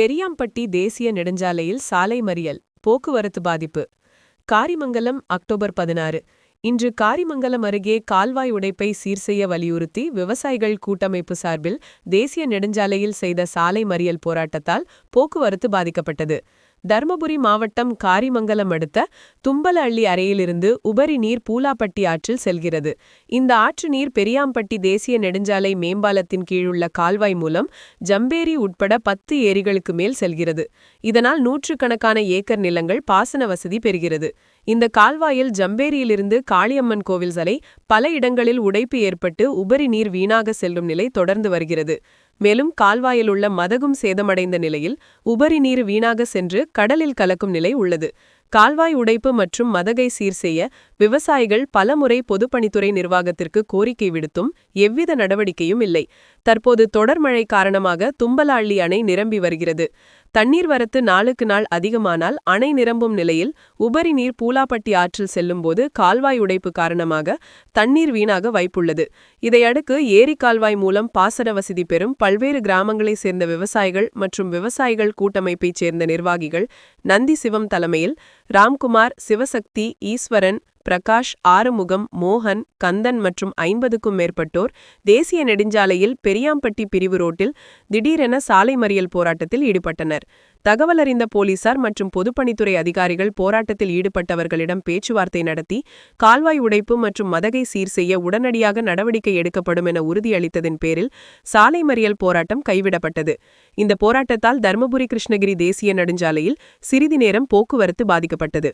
பெரியாம்பட்டி தேசிய நெடுஞ்சாலையில் சாலை மறியல் போக்குவரத்து பாதிப்பு. காரிமங்கலம் அக்டோபர் பதினாறு. இன்று காரிமங்கலம் அருகே கால்வாய் உடைப்பை சீர் செய்ய வலியுறுத்தி விவசாயிகள் கூட்டமைப்பு சார்பில் தேசிய நெடுஞ்சாலையில் செய்த சாலை மறியல் போராட்டத்தால் போக்குவரத்து பாதிக்கப்பட்டது. தர்மபுரி மாவட்டம் காரிமங்கலம் அடுத்த தும்பலஅள்ளி அறையிலிருந்து உபரி நீர் பூலாப்பட்டி ஆற்றில் செல்கிறது. இந்த ஆற்று நீர் பெரியாம்பட்டி தேசிய நெடுஞ்சாலை மேம்பாலத்தின் கீழுள்ள கால்வாய் மூலம் ஜம்பேரி உட்பட பத்து ஏரிகளுக்கு மேல் செல்கிறது. இதனால் நூற்றுக்கணக்கான ஏக்கர் நிலங்கள் பாசன வசதி பெறுகிறது. இந்த கால்வாயில் ஜம்பேரியிலிருந்து காளியம்மன் கோவில் சலை பல இடங்களில் உடைப்பு ஏற்பட்டு உபரி நீர் வீணாக செல்லும் நிலை தொடர்ந்து வருகிறது. மேலும் கால்வாயில் உள்ள மதகும் சேதமடைந்த நிலையில் உபரி நீர் வீணாக சென்று கடலில் கலக்கும் நிலை உள்ளது. கால்வாய் உடைப்பு மற்றும் மதகை சீர் செய்ய விவசாயிகள் பலமுறை பொதுப்பணித்துறை நிர்வாகத்திற்கு கோரிக்கை விடுத்தும் எவ்வித நடவடிக்கையும் இல்லை. தற்போது தொடர் மழை காரணமாக தும்பலாள்ளி அணை நிரம்பி வருகிறது. தண்ணீர் வரத்து நாளுக்கு நாள் அதிகமானால் அணை நிரம்பும் நிலையில் உபரி நீர் பூலாப்பட்டி ஆற்றில் செல்லும்போது கால்வாய் உடைப்பு காரணமாக தண்ணீர் வீணாக வாய்ப்புள்ளது. இதையடுத்து ஏரி கால்வாய் மூலம் பாசன வசதி பெறும் பல்வேறு கிராமங்களைச் சேர்ந்த விவசாயிகள் மற்றும் விவசாயிகள் கூட்டமைப்பைச் சேர்ந்த நிர்வாகிகள் நந்தி சிவம் தலைமையில் ராம்குமார் சிவசக்தி ஈஸ்வரன் பிரகாஷ் ஆறுமுகம் மோகன் கந்தன் மற்றும் ஐம்பதுக்கும் மேற்பட்டோர் தேசிய நெடுஞ்சாலையில் பெரியாம்பட்டி பிரிவு ரோட்டில் திடீரென சாலை மறியல் போராட்டத்தில் ஈடுபட்டனர். தகவல் அறிந்த போலீசார் மற்றும் பொதுப்பணித்துறை அதிகாரிகள் போராட்டத்தில் ஈடுபட்டவர்களிடம் பேச்சுவார்த்தை நடத்தி கால்வாய் உடைப்பு மற்றும் மதகை சீர் செய்ய உடனடியாக நடவடிக்கை எடுக்கப்படும் என உறுதியளித்ததன் பேரில் சாலை மறியல் போராட்டம் கைவிடப்பட்டது. இந்த போராட்டத்தால் தருமபுரி கிருஷ்ணகிரி தேசிய நெடுஞ்சாலையில் சிறிது நேரம் போக்குவரத்து பாதிக்கப்பட்டது.